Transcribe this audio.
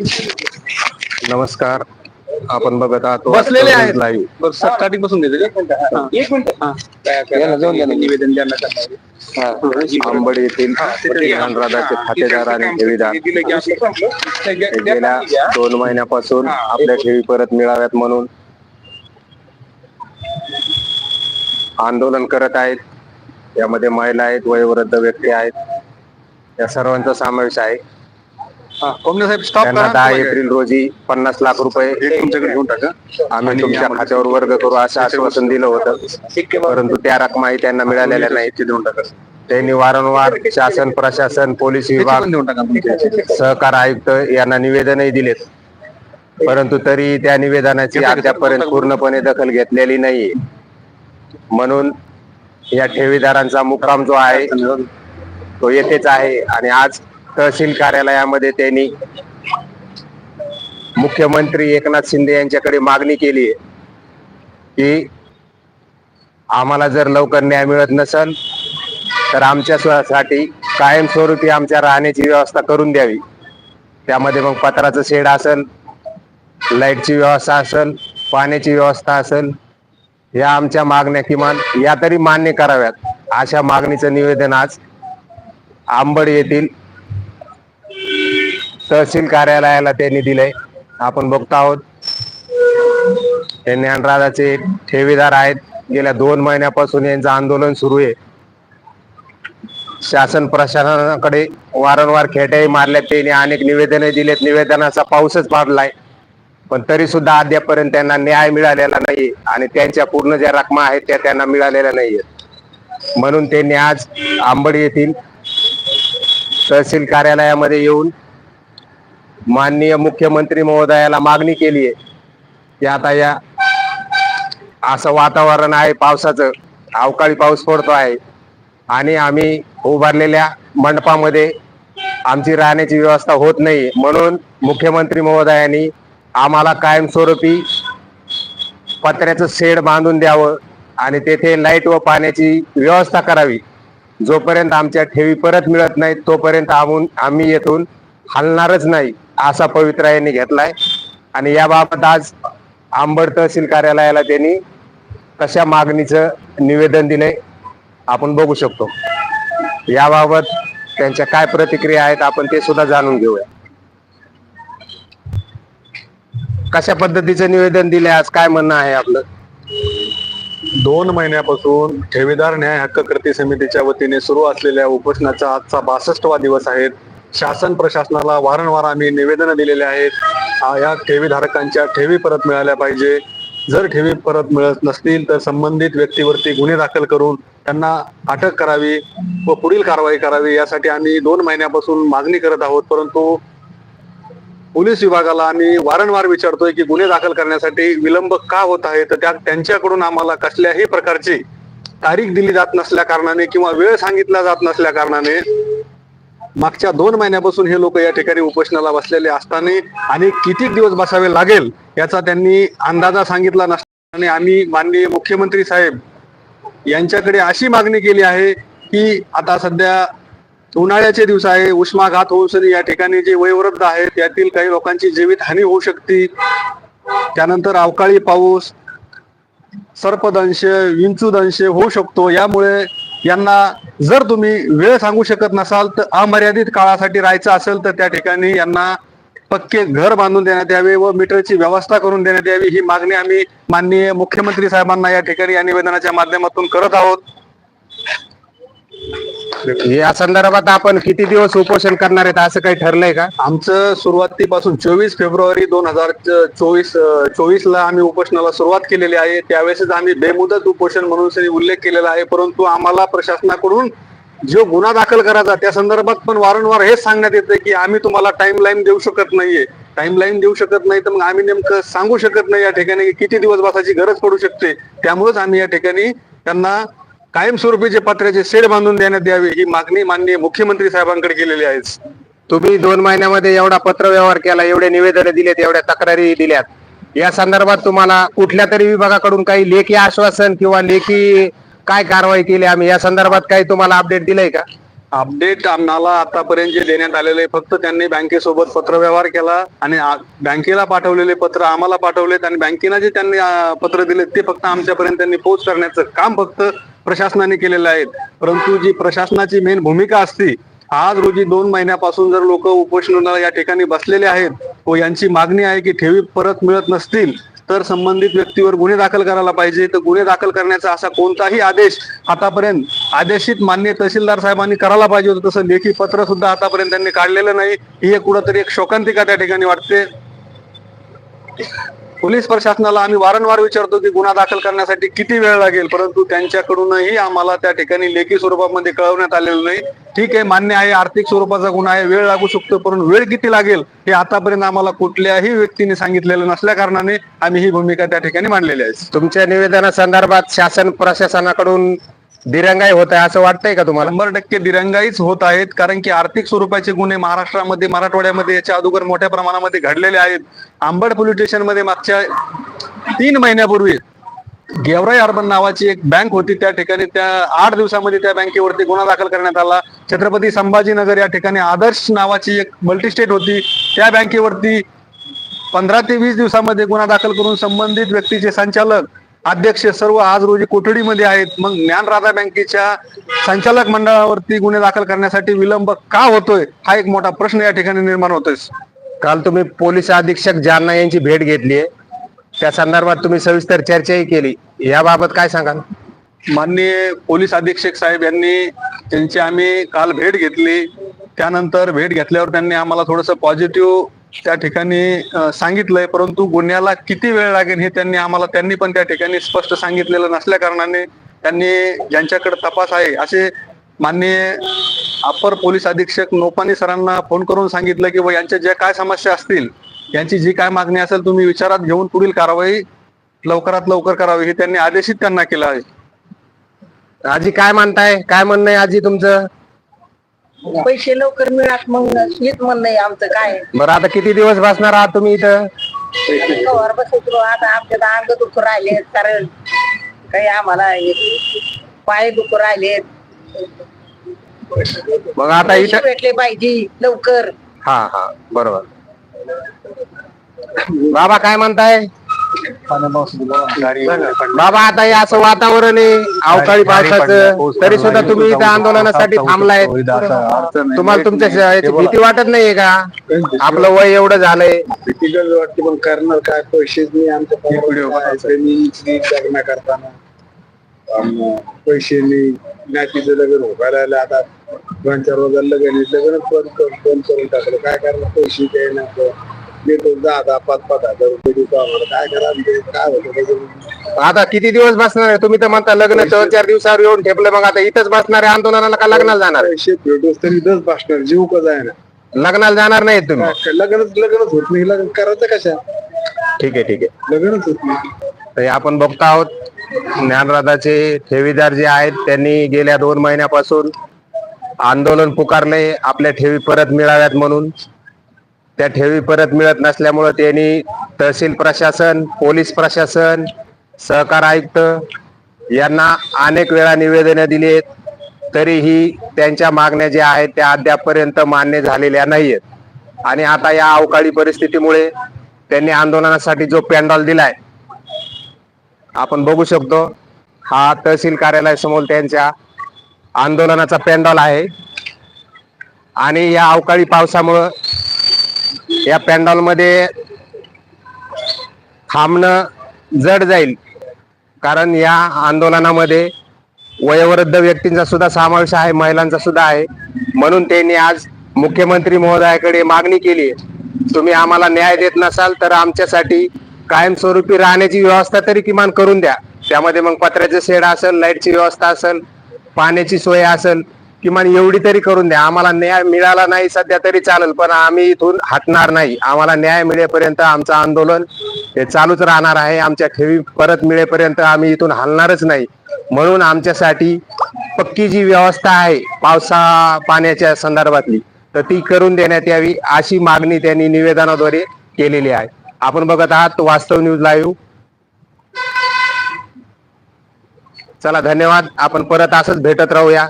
नमस्कार. आपण बघत आहात बसलेले आहेत. लाईव्ह बरं स्टार्टिंगपासून एक मिनिट हा. याला जाऊन द्या ना. निवेदन आंबड येथील ज्ञानराजाचे खातेदार आणि ठेवीदार. गेल्या दोन महिन्यापासून आपल्या ठेवी परत मिळाव्यात म्हणून आंदोलन करत आहेत. यामध्ये महिला आहेत वयोवृद्ध व्यक्ती आहेत. या सर्वांचा समावेश आहे. कोमने साहेब स्टॉप त्यांना करा. दहा एप्रिल रोजी पन्नास लाख रुपये तुमच्याकडे घेऊन टाका. आम्ही तुमच्या खात्यावर वर्ग करू असं आश्वासन दिलं होतं. परंतु त्या रकमाही त्यांना मिळालेल्या नाहीत. ते देऊन टाका. त्यांनी वारंवार शासन प्रशासन पोलीस विभाग सहकार आयुक्त यांना निवेदनही दिलेत. परंतु तरी त्या निवेदनाची अद्यापर्यंत पूर्णपणे दखल घेतलेली नाहीये. म्हणून या ठेवीदारांचा मुक्काम जो आहे तो येथेच आहे. आणि आज तहसील कार्यालयामध्ये त्यांनी मुख्यमंत्री एकनाथ शिंदे यांच्याकडे मागणी केली आहे की आम्हाला जर लवकर न्याय मिळत नसेल तर आमच्या साठी कायमस्वरूपी आमच्या राहण्याची व्यवस्था करून द्यावी. त्यामध्ये मग पत्राचं शेड असेल लाईटची व्यवस्था असेल पाण्याची व्यवस्था असेल या आमच्या मागण्या किमान या तरी मान्य कराव्यात. अशा मागणीचं निवेदन आज आंबड येथील तहसील कार्यालयाला त्यांनी दिलंय. आपण बघतो आहोत. हे ज्ञानराजाचे ठेवीदार आहेत. गेल्या दोन महिन्यापासून यांचं आंदोलन सुरू आहे. शासन प्रशासनाकडे वारंवार खेट्याही मारल्यात. त्यांनी अनेक निवेदने दिलेत. निवेदनाचा पाऊसच पाडलाय. पण तरी सुद्धा अद्यापर्यंत त्यांना न्याय मिळालेला नाही आणि त्यांच्या पूर्ण ज्या रकमा आहेत त्या त्यांना मिळालेल्या नाहीये म्हणून त्यांनी आज आंबड येथील तहसील कार्यालयामध्ये येऊन माननीय मुख्यमंत्री महोदयाला मागणी केली आहे की आता या असं वातावरण आहे पावसाचं अवकाळी पाऊस पडतो आहे. आणि आम्ही उभारलेल्या मंडपामध्ये आमची राहण्याची व्यवस्था होत नाही. म्हणून मुख्यमंत्री महोदयांनी आम्हाला कायमस्वरूपी पत्र्याचं शेड बांधून द्यावं आणि तेथे लाइट व पाण्याची व्यवस्था करावी. जोपर्यंत आमच्या ठेवी परत मिळत नाहीत तोपर्यंत आम्ही आम्ही येथून हलणारच नाही. असा पवित्रा यांनी घेतलाय. आणि याबाबत आज आंबड तहसील कार्यालयाला त्यांनी तशा मागणीचं निवेदन दिलंय आपण बघू शकतो. याबाबत त्यांच्या काय प्रतिक्रिया आहेत आपण ते सुद्धा जाणून घेऊया. कशा पद्धतीचं निवेदन दिलंय आज काय म्हणणं आहे आपलं? दोन महिन्यापासून ठेवीदार न्याय हक्क कृती समितीच्या वतीने सुरू असलेल्या उपोषणाचा आजचा बासष्टवा दिवस आहे. शासन प्रशासनाला वारंवार आम्ही निवेदन दिलेले आहेत. या ठेवीधारकांच्या ठेवी परत मिळाल्या पाहिजे. जर ठेवी परत मिळत नसतील तर संबंधित व्यक्तीवरती गुन्हे दाखल करून त्यांना अटक करावी व पुढील कारवाई करावी यासाठी आम्ही दोन महिन्यापासून मागणी करत आहोत. परंतु पोलीस विभागाला आम्ही वारंवार विचारतोय की गुन्हे दाखल करण्यासाठी विलंब का होत आहे? तर त्या त्यांच्याकडून आम्हाला कसल्याही प्रकारची तारीख दिली जात नसल्या कारणाने किंवा वेळ सांगितला जात नसल्या कारणाने मागच्या दोन महिन्यापासून हे लोक या ठिकाणी उपोषणाला बसलेले असताना आणि किती दिवस बसावे लागेल याचा त्यांनी अंदाजा सांगितला नसताना आम्ही माननीय मुख्यमंत्री साहेब यांच्याकडे अशी मागणी केली आहे की आता सध्या उन्हाळ्याचे दिवस आहे उष्माघात होऊ या ठिकाणी जे वयोवृद्ध आहेत त्यातील काही लोकांची जीवित हानी होऊ शकते. त्यानंतर अवकाळी पाऊस सर्पदंश विंचूदंश होऊ शकतो. यामुळे यांना जर तुम्ही वेळ सांगू शकत नसाल तर अमर्यादित काळासाठी राहायचं असेल तर त्या ठिकाणी यांना पक्के घर बांधून देण्यात यावे व मीटरची व्यवस्था करून देण्यात यावी ही मागणी आम्ही माननीय मुख्यमंत्री साहेबांना या ठिकाणी या निवेदनाच्या माध्यमातून करत आहोत. या संदर्भात आपण किती दिवस उपोषण करणार आहेत असं काही ठरलंय का? आमचं सुरुवातीपासून चोवीस फेब्रुवारी दोन हजार चोवीस चोवीस ला आम्ही उपोषणाला सुरुवात केलेली आहे. त्यावेळेसच आम्ही बेमुदत उपोषण म्हणून उल्लेख केलेला आहे. परंतु आम्हाला प्रशासनाकडून जो गुन्हा दाखल करायचा त्या संदर्भात पण वारंवार हेच सांगण्यात येतं की आम्ही तुम्हाला टाइम लाईन देऊ शकत नाहीये. टाइम लाईन देऊ शकत नाही तर मग आम्ही नेमकं सांगू शकत नाही या ठिकाणी किती दिवस बसायची गरज पडू शकते. त्यामुळेच आम्ही या ठिकाणी त्यांना कायमस्वरूपीचे पत्र्याचे शेड बांधून देण्यात यावे ही मागणी माननीय मुख्यमंत्री साहेबांकडे केलेली आहे. तुम्ही दोन महिन्यामध्ये एवढा पत्र व्यवहार केला एवढे निवेदन दिलेत एवढ्या तक्रारी दिल्यात. या संदर्भात तुम्हाला कुठल्या तरी विभागाकडून काही लेखी आश्वासन किंवा लेखी काय कारवाई केली आम्ही? या संदर्भात काही तुम्हाला अपडेट दिलंय का? अपडेट आम्हाला आतापर्यंत जे देण्यात आलेले फक्त त्यांनी बँकेसोबत पत्रव्यवहार केला आणि बँकेला पाठवलेले पत्र आम्हाला पाठवलेत आणि बँकेला जे त्यांनी पत्र दिले ते फक्त आमच्यापर्यंत त्यांनी पोहोच करण्याचं काम फक्त प्रशासनाने केलेल्या आहेत परंतु जी प्रशासनाची मेन भूमिका असते आज रोजी दोन महिन्यापासून जर लोक उपोषणाला या ठिकाणी बसलेले आहेत व यांची मागणी आहे की ठेवी परत मिळत नसतील तर संबंधित व्यक्तीवर गुन्हे दाखल करायला पाहिजे. तर गुन्हे दाखल करण्याचा असा कोणताही आदेश आतापर्यंत आदेशित मान्य तहसीलदार साहेबांनी करायला पाहिजे होतं. तसं लेखी पत्र सुद्धा आतापर्यंत त्यांनी काढलेलं नाही. ही एक कुठंतरी एक शोकांतिका त्या ठिकाणी वाटते. पोलीस प्रशासनाला आम्ही वारंवार विचारतो की गुन्हा दाखल करण्यासाठी किती वेळ लागेल? परंतु त्यांच्याकडूनही आम्हाला त्या ठिकाणी लेखी स्वरूपामध्ये कळवण्यात आलेलं नाही. ठीक आहे मान्य आहे आर्थिक स्वरूपाचा गुन्हा आहे वेळ लागू शकतो परंतु वेळ किती लागेल हे आतापर्यंत आम्हाला कुठल्याही व्यक्तीने सांगितलेलं नसल्या कारणाने आम्ही ही भूमिका त्या ठिकाणी मांडलेली आहे. तुमच्या निवेदनासंदर्भात शासन प्रशासनाकडून दिरंगाई होत आहे असं वाटतंय का तुम्हाला? शंभर टक्के दिरंगाईच होत आहेत कारण की आर्थिक स्वरूपाचे गुन्हे महाराष्ट्रामध्ये मराठवाड्यामध्ये याच्या अगोदर मोठ्या प्रमाणामध्ये घडलेले आहेत. आंबड पोलीस स्टेशनमध्ये मागच्या तीन महिन्यापूर्वी गेवराई अर्बन नावाची एक बँक होती. त्या ठिकाणी त्या आठ दिवसामध्ये त्या बँकेवरती गुन्हा दाखल करण्यात आला. छत्रपती संभाजीनगर या ठिकाणी आदर्श नावाची एक मल्टीस्टेट होती. त्या बँकेवरती पंधरा ते वीस दिवसामध्ये गुन्हा दाखल करून संबंधित व्यक्तीचे संचालक अध्यक्ष सर्व आज रोजी कोठडीमध्ये आहेत. मग ज्ञानराधा बँकेच्या संचालक मंडळावरती गुन्हे दाखल करण्यासाठी विलंब का होतोय? हा एक मोठा प्रश्न या ठिकाणी निर्माण होतोय. काल तुम्ही पोलीस अधीक्षक जालना यांची भेट घेतली त्या संदर्भात तुम्ही सविस्तर चर्चाही केली. याबाबत काय सांगाल? माननीय पोलीस अधीक्षक साहेब यांनी त्यांची आम्ही काल भेट घेतली. त्यानंतर भेट घेतल्यावर त्यांनी आम्हाला थोडंसं पॉझिटिव्ह त्या ठिकाणी सांगितलंय परंतु गुन्ह्याला किती वेळ लागेल हे त्यांनी आम्हाला त्यांनी पण त्या ठिकाणी स्पष्ट सांगितलेलं नसल्या कारणाने त्यांनी ज्यांच्याकडे तपास आहे असे माननीय अपर पोलीस अधीक्षक नोपानी सरांना फोन करून सांगितलं की यांच्या ज्या काय समस्या असतील यांची जी काय मागणी असेल तुम्ही विचारात घेऊन पुढील कारवाई लवकरात लवकर करावी हे त्यांनी आदेशित त्यांना केलं आहे. आजी काय मानताय? काय म्हणणं आहे आजी तुमचं? पैसे लवकर मिळात मग हेच म्हणणं आहे आमचं काय बरं आता किती दिवस बसणार आहात तुम्ही इथं? कवर बसायचो आता आमच्या तर अंग दुखू राहिले कारण काही आम्हाला हे- पाय दुखू राहिले मग आता पैसे इथं भेटले पाहिजे लवकर. हा हा बरोबर. बाबा काय म्हणताय? बाबा आता हे असं वातावरण आहे अवकाळी पावसाचं तरी सुद्धा तुम्ही इथं आंदोलनासाठी थांबलाय. तुम्हाला तुमच्या याची भीती वाटत नाहीये का? आपलं वय एवढं झालंय. भीती गरज वाटते पण करणार काय? पैसेच नाही आमच्या लग्न करताना पैसे नाही नातीचं लग्न आलं. आता दोन चार रोजा लग्न लग्नच बंद कर- बंद करून टाकलं. काय करणार? पैसे काय ना देतो दहा पाच पाच हजार रुपये देतो आम्हाला. काय करा आमचं काय होतं त्याच्यामध्ये? आता किती दिवस बसणार आहे? तुम्ही तर म्हणता लग्न दोन चार दिवसावर येऊन ठेपलं मग आता इथंच बसणार आहे आंदोलनाला का लग्नाला जाणार आहे? पैसे भेटूस तरी इथंच बसणार जीव का जाय ना लग्नाला जाणार नाहीत तुम्ही. काय- लग्नच लग्नच होत नाही. लग्न करायचं कशा? ठीक आहे ठीक आहे. लग्नच होत नाही. तर हे आपण बघतो आहोत ज्ञानराधाचे ठेवीदार जे आहेत त्यांनी गेल्या दोन महिन्यापासून आंदोलन पुकारले आपल्या ठेवी परत मिळाव्यात म्हणून. त्या ठेवी परत मिळत नसल्यामुळं त्यांनी तहसील प्रशासन पोलीस प्रशासन सहकार आयुक्त यांना अनेक वेळा निवेदनं दिली आहेत. तरीही त्यांच्या मागण्या ज्या आहेत त्या अद्यापपर्यंत मान्य झालेल्या नाही आहेत आणि आता या अवकाळी परिस्थितीमुळे त्यांनी आंदोलनासाठी जो पॅन्डॉल दिलाय आपण बघू शकतो हा तहसील कार्यालयासमोर त्यांच्या आंदोलनाचा पॅन्डॉल आहे. आणि या अवकाळी पावसामुळं या पॅन्डॉलमध्ये थांबणं जड जाईल. कारण या आंदोलनामध्ये वयोवृद्ध व्यक्तींचा सुद्धा समावेश आहे महिलांचा सुद्धा आहे. म्हणून त्यांनी आज मुख्यमंत्री महोदयाकडे मागणी केली आहे. तुम्ही आम्हाला न्याय देत नसाल तर आमच्यासाठी कायमस्वरूपी राहण्याची व्यवस्था तरी किमान करून द्या. त्यामध्ये मग पत्र्याचं शेड असेल लाईटची व्यवस्था असेल पाण्याची सोय असेल किमान एवढी तरी करून द्या. आम्हाला न्याय मिळाला नाही सध्या तरी चालेल पण आम्ही इथून हटणार नाही. आम्हाला न्याय मिळेपर्यंत आमचं आंदोलन हे चालूच राहणार आहे. आमच्या ठेवी परत मिळेपर्यंत आम्ही इथून हलणारच नाही. म्हणून आमच्यासाठी पक्की जी व्यवस्था आहे पावसा पाण्याच्या संदर्भातली तर ती करून देण्यात यावी अशी मागणी त्यांनी निवेदनाद्वारे केलेली आहे. आपण बघत आहात वास्तव न्यूज लाईव्ह. चला धन्यवाद. आपण परत असंच भेटत राहूया.